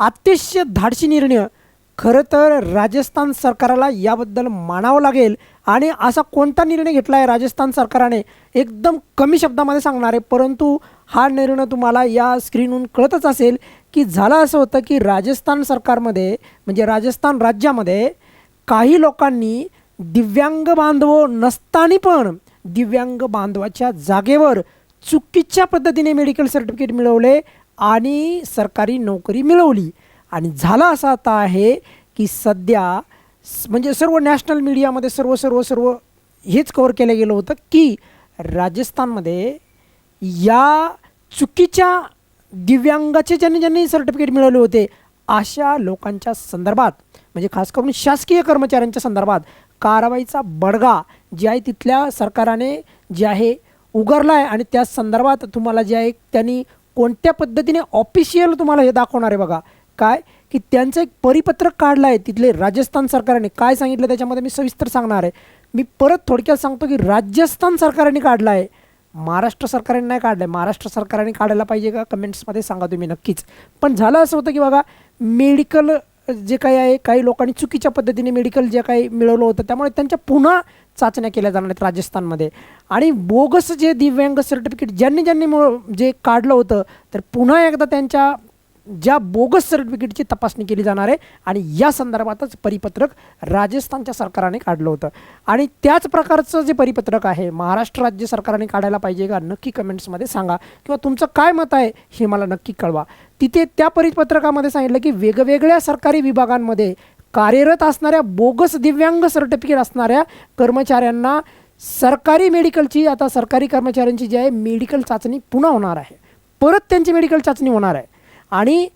अतिशय धाडसी निर्णय. खरं तर राजस्थान सरकारला याबद्दल मानावं लागेल. आणि असा कोणता निर्णय घेतला आहे राजस्थान सरकारने? एकदम कमी शब्दामध्ये सांगणार. आहे परंतु हा निर्णय तुम्हाला या स्क्रीनहून कळतच असेल की झालं असं होतं की राजस्थान सरकारमध्ये म्हणजे राजस्थान राज्यामध्ये काही लोकांनी दिव्यांग बांधव नसताना पण दिव्यांग बांधवाच्या जागेवर चुकीच्या पद्धतीने मेडिकल सर्टिफिकेट मिळवले आणि सरकारी नोकरी मिळवली. आणि झालं असं आता आहे की सध्या म्हणजे सर्व नॅशनल मीडियामध्ये सर्व सर्व सर्व हेच कव्हर केलं गेलं होतं की राजस्थानमध्ये या चुकीच्या दिव्यांगाचे ज्यांनी ज्यांनी सर्टिफिकेट मिळवले होते अशा लोकांच्या संदर्भात म्हणजे खास करून शासकीय कर्मचाऱ्यांच्या संदर्भात कारवाईचा बडगा जे आहे तिथल्या सरकाराने जे आहे उगारला आहे आणि त्या संदर्भात तुम्हाला जे आहे त्यांनी कोणत्या पद्धतीने ऑफिशियल तुम्हाला हे दाखवणार आहे बघा. काय? की त्यांचं एक परिपत्रक काढलं आहे तिथले राजस्थान सरकारने. काय सांगितलं त्याच्यामध्ये मी सविस्तर सांगणार आहे. मी परत थोडक्यात सांगतो की राजस्थान सरकारने काढलं आहे. महाराष्ट्र सरकारने नाही काढलं आहे. महाराष्ट्र सरकारने काढायला पाहिजे का? कमेंट्समध्ये सांगा तुम्ही नक्कीच. पण झालं असं होतं की बघा मेडिकल जे काही आहे काही लोकांनी चुकीच्या पद्धतीने मेडिकल जे काही मिळवलं होतं त्यामुळे त्यांच्या पुन्हा चाचण्या केल्या जाणार आहेत राजस्थानमध्ये. आणि बोगस जे दिव्यांग सर्टिफिकेट ज्यांनी ज्यांनी जे काढलं होतं तर पुन्हा एकदा त्यांच्या ज्या बोगस सर्टिफिकेटची तपासणी केली जाणार आहे आणि या संदर्भातच परिपत्रक राजस्थानच्या सरकारने काढलं होतं. आणि त्याच प्रकारचं जे परिपत्रक आहे महाराष्ट्र राज्य सरकारने काढायला पाहिजे का नक्की कमेंट्समध्ये सांगा. किंवा तुमचं काय मत आहे हे मला नक्की कळवा. तिथे त्या परिपत्रकामध्ये सांगितलं की वेगवेगळ्या सरकारी विभागांमध्ये कार्यरत असणाऱ्या बोगस दिव्यांग सर्टिफिकेट असणाऱ्या कर्मचाऱ्यांना सरकारी मेडिकलची आता सरकारी कर्मचाऱ्यांची जी आहे मेडिकल चाचणी पुन्हा होणार आहे. परत त्यांची मेडिकल चाचणी होणार आहे. आणि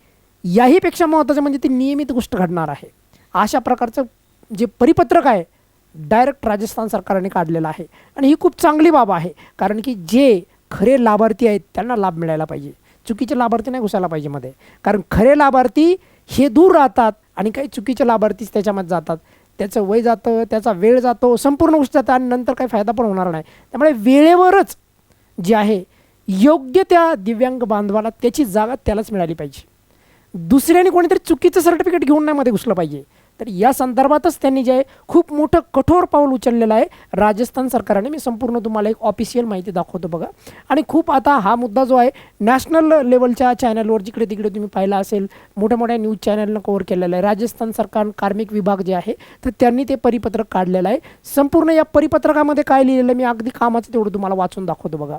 याहीपेक्षा महत्त्वाचं म्हणजे ती नियमित गोष्ट घडणार आहे. अशा प्रकारचं जे परिपत्रक आहे डायरेक्ट राजस्थान सरकारने काढलेलं आहे. आणि ही खूप चांगली बाब आहे कारण की जे खरे लाभार्थी आहेत त्यांना लाभ मिळायला पाहिजे. चुकीचे लाभार्थी नाही घुसायला पाहिजे मध्ये. कारण खरे लाभार्थी हे दूर राहतात आणि काही चुकीचे लाभार्थीच त्याच्यामध्ये जातात. त्याचं वय जातं त्याचा वेळ जातो संपूर्ण गोष्ट जातं आणि नंतर काही फायदा पण होणार नाही. त्यामुळे वेळेवरच जे आहे योग्य त्या दिव्यांग बांधवाला त्याची जागा त्यालाच मिळाली पाहिजे. दुसऱ्याने कोणीतरी चुकीचं सर्टिफिकेट घेऊन नाही मध्ये घुसलं पाहिजे. तर या संदर्भातच त्यांनी जे आहे खूप मोठं कठोर पाऊल उचललेलं आहे. राजस्थान सरकारने मी संपूर्ण तुम्हाला एक ऑफिशियल माहिती दाखवतो बघा. आणि खूप आता हा मुद्दा जो आहे नॅशनल लेवलच्या चॅनलवर जिकडे तिकडे तुम्ही पाहिला असेल मोठ्या मोठ्या न्यूज चॅनलनं कव्हर केलेलं आहे. राजस्थान सरकार कार्मिक विभाग जे आहे तर त्यांनी ते परिपत्रक काढलेलं आहे. संपूर्ण या परिपत्रकामध्ये काय लिहिलेलं आहे मी अगदी कामाचं तेवढं तुम्हाला वाचून दाखवतो बघा.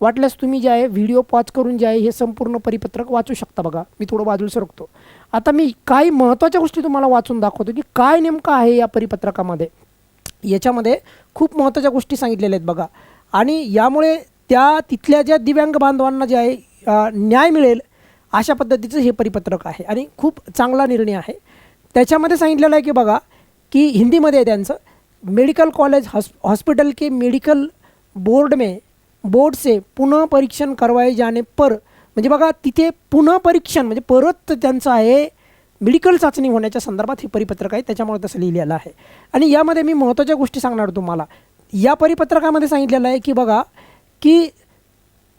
वाटल्यास तुम्ही जे आहे व्हिडिओ पॉज करून जे आहे हे संपूर्ण परिपत्रक वाचू शकता बघा. मी थोडं बाजूला सरकतो. आता मी काही महत्त्वाच्या गोष्टी तुम्हाला वाचून दाखवतो की काय नेमकं आहे या परिपत्रकामध्ये. याच्यामध्ये खूप महत्त्वाच्या गोष्टी सांगितलेल्या आहेत बघा. आणि यामुळे त्या तिथल्या ज्या दिव्यांग बांधवांना जे आहे न्याय मिळेल अशा पद्धतीचं हे परिपत्रक आहे. आणि खूप चांगला निर्णय आहे. त्याच्यामध्ये सांगितलेलं आहे की बघा की हिंदीमध्ये आहे त्यांचं मेडिकल कॉलेज हॉस हॉस्पिटल के मेडिकल बोर्ड में बोर्ड से पुनः परीक्षण करवाए जाने पर म्हणजे बघा तिथे पुनः परीक्षण म्हणजे परत त्यांचं आहे मेडिकल चाचणी होण्याच्या संदर्भात हे परिपत्रक आहे त्याच्यामुळे तसं लिहिलेलं आहे. आणि यामध्ये मी महत्त्वाच्या गोष्टी सांगणार तुम्हाला. या परिपत्रकामध्ये सांगितलेलं आहे की बघा की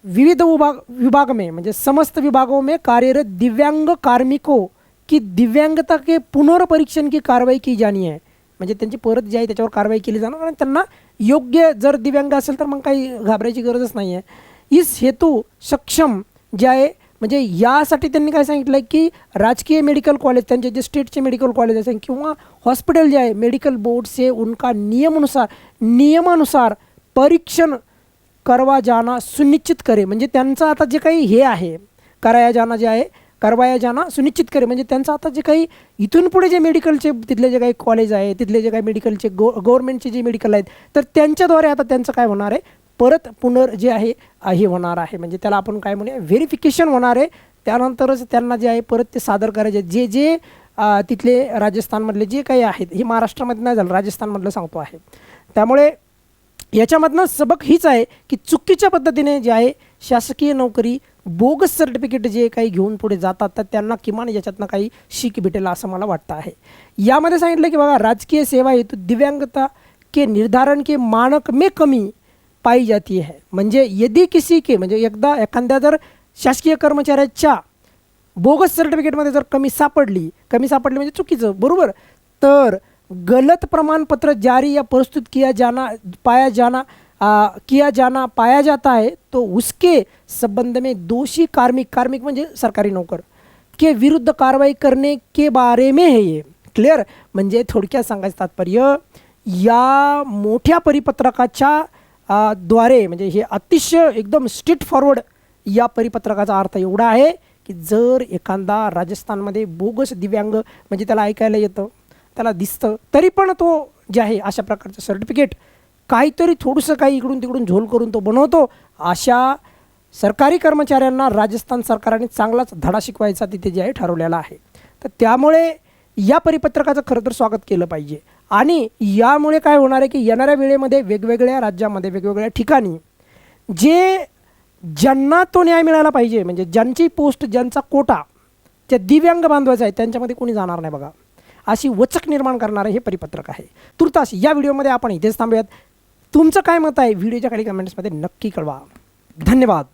विविध विभाग विभाग में म्हणजे समस्त विभागों में कार्यरत दिव्यांग कार्मिकों की दिव्यांगता के पुनर्परीक्षण की कार्रवाई की जानी है म्हणजे त्यांची परत जी आहे त्याच्यावर कारवाई केली जाणार आणि त्यांना योग्य जर दिव्यांग असेल तर मग काही घाबरायची गरजच नाही आहे इस हेतू सक्षम जे आहे म्हणजे यासाठी त्यांनी काय सांगितलं आहे की राजकीय मेडिकल कॉलेज त्यांचे जे स्टेटचे मेडिकल कॉलेज असेल किंवा हॉस्पिटल जे आहे मेडिकल बोर्ड से उनका नियमानुसार नियमानुसार परीक्षण करवा जाना सुनिश्चित करे. म्हणजे त्यांचं आता जे काही हे आहे कराया जाना जे आहे कारवाया ज्यांना सुनिश्चित करे म्हणजे त्यांचं आता जे काही इथून पुढे जे मेडिकलचे तिथले जे काही कॉलेज आहे तिथले जे काही मेडिकलचे गो गव्हर्नमेंटचे जे मेडिकल आहेत तर त्यांच्याद्वारे आता त्यांचं काय होणार आहे? परत पुनर् जे आहे हे होणार आहे. म्हणजे त्याला आपण काय म्हणूया? व्हेरिफिकेशन होणार आहे. त्यानंतरच त्यांना जे आहे परत ते सादर करायचे. जे जे तिथले राजस्थानमधले जे काही आहेत हे महाराष्ट्रामध्ये नाही झालं राजस्थानमधलं सांगतो आहे. त्यामुळे याच्यामधनं सबक हीच आहे की चुकीच्या पद्धतीने जे आहे शासकीय नोकरी बोगस सर्टिफिकेट जे काही घेऊन पुढे जातात तर त्यांना किमान याच्यातनं काही शीख भेटेल असं मला वाटतं आहे. यामध्ये सांगितलं की बघा राजकीय सेवा हेतु दिव्यांगता के निर्धारण के मानक में कमी पाई जाती है. म्हणजे यदि किसी के म्हणजे एकदा एखाद्या जर शासकीय कर्मचाऱ्याच्या बोगस सर्टिफिकेटमध्ये जर कमी सापडली कमी सापडली म्हणजे चुकीचं बरोबर? तर गलत प्रमाणपत्र जारी या प्रस्तुत किया जाना पाया जाना आ, किया जाना पाया जाता है तो उसके संबंध में दोषी कार्मिक कार्मिक म्हणजे सरकारी नोकर के विरुद्ध कारवाई करने के बारे में है ये. क्लिअर म्हणजे थोडक्यात सांगायचं तात्पर्य या मोठ्या परिपत्रकाच्या द्वारे म्हणजे हे अतिशय एकदम स्ट्रीट फॉरवर्ड या परिपत्रकाचा अर्थ एवढा आहे की जर एखादा राजस्थानमध्ये बोगस दिव्यांग म्हणजे त्याला ऐकायला येतं त्याला दिसतं. तरी पण तो जे आहे अशा प्रकारचं सर्टिफिकेट काहीतरी थोडंसं काही इकडून तिकडून झोल करून तो बनवतो. अशा सरकारी कर्मचाऱ्यांना राजस्थान सरकारने चांगलाच धडा शिकवायचा तिथे जे आहे ठरवलेला आहे. तर त्यामुळे या परिपत्रकाचं खरं तर स्वागत केलं पाहिजे. आणि यामुळे काय होणार आहे की येणाऱ्या वेळेमध्ये वेगवेगळ्या राज्यामध्ये वेगवेगळ्या ठिकाणी जे ज्यांना तो न्याय मिळाला पाहिजे म्हणजे ज्यांची पोस्ट ज्यांचा कोटा ज्या दिव्यांग बांधवायचा आहे त्यांच्यामध्ये कोणी जाणार नाही बघा. अशी वचक निर्माण करणारं हे परिपत्रक आहे. तुर्तास या व्हिडिओमध्ये आपण इथेच थांबूयात. तुमचं काय मत आहे? व्हिडिओच्या खाली कमेंट्समध्ये नक्की कळवा. धन्यवाद.